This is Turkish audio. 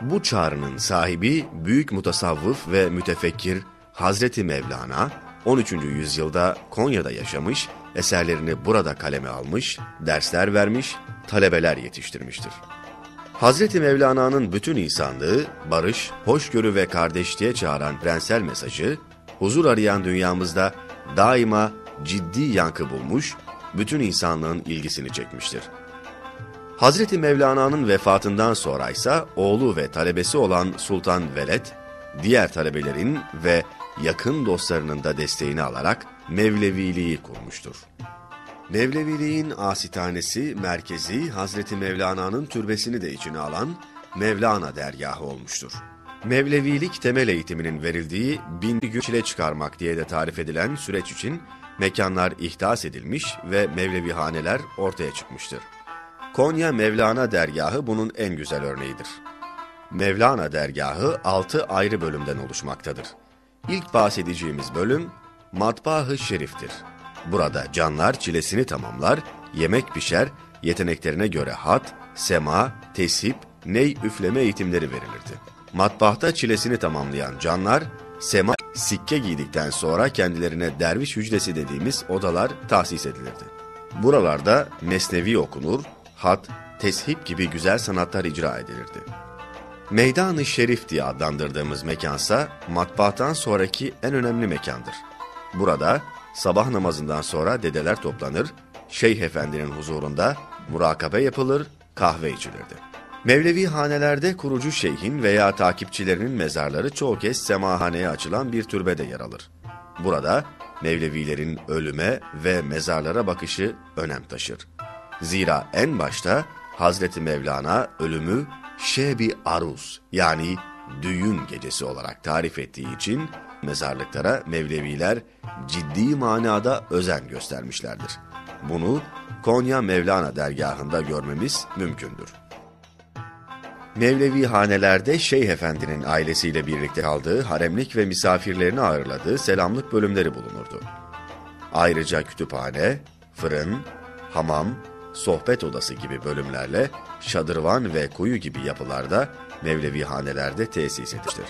Bu çağrının sahibi büyük mutasavvıf ve mütefekkir Hazreti Mevlana 13. yüzyılda Konya'da yaşamış, eserlerini burada kaleme almış, dersler vermiş, talebeler yetiştirmiştir. Hazreti Mevlana'nın bütün insanlığı, barış, hoşgörü ve kardeşliğe çağıran prensel mesajı, huzur arayan dünyamızda daima ciddi yankı bulmuş, bütün insanlığın ilgisini çekmiştir. Hazreti Mevlana'nın vefatından sonra ise oğlu ve talebesi olan Sultan Veled, diğer talebelerin ve yakın dostlarının da desteğini alarak Mevleviliği kurmuştur. Mevleviliğin asitanesi, merkezi Hazreti Mevlana'nın türbesini de içine alan Mevlana dergahı olmuştur. Mevlevilik temel eğitiminin verildiği bin gün çile çıkarmak diye de tarif edilen süreç için mekanlar ihdas edilmiş ve Mevlevihaneler ortaya çıkmıştır. Konya Mevlana dergahı bunun en güzel örneğidir. Mevlana dergahı altı ayrı bölümden oluşmaktadır. İlk bahsedeceğimiz bölüm Matbaa-ı Şerif'tir. Burada canlar çilesini tamamlar, yemek pişer, yeteneklerine göre hat, sema, tesip, ney üfleme eğitimleri verilirdi. Matbaahta çilesini tamamlayan canlar, sema, sikke giydikten sonra kendilerine derviş hücresi dediğimiz odalar tahsis edilirdi. Buralarda mesnevi okunur, hat, teship gibi güzel sanatlar icra edilirdi. Meydan-ı Şerif diye adlandırdığımız mekansa matbaahtan sonraki en önemli mekandır. Burada sabah namazından sonra dedeler toplanır, Şeyh Efendi'nin huzurunda murakabe yapılır, kahve içilirdi. Mevlevi hanelerde kurucu şeyhin veya takipçilerinin mezarları çoğu kez semahaneye açılan bir türbede yer alır. Burada Mevlevilerin ölüme ve mezarlara bakışı önem taşır. Zira en başta Hazreti Mevlana ölümü Şebi Aruz yani düğün gecesi olarak tarif ettiği için mezarlıklara Mevleviler ciddi manada özen göstermişlerdir. Bunu Konya Mevlana dergahında görmemiz mümkündür. Mevlevi hanelerde Şeyh Efendi'nin ailesiyle birlikte kaldığı haremlik ve misafirlerini ağırladığı selamlık bölümleri bulunurdu. Ayrıca kütüphane, fırın, hamam, sohbet odası gibi bölümlerle şadırvan ve kuyu gibi yapılarda Mevlevi hanelerde tesis edilmiştir.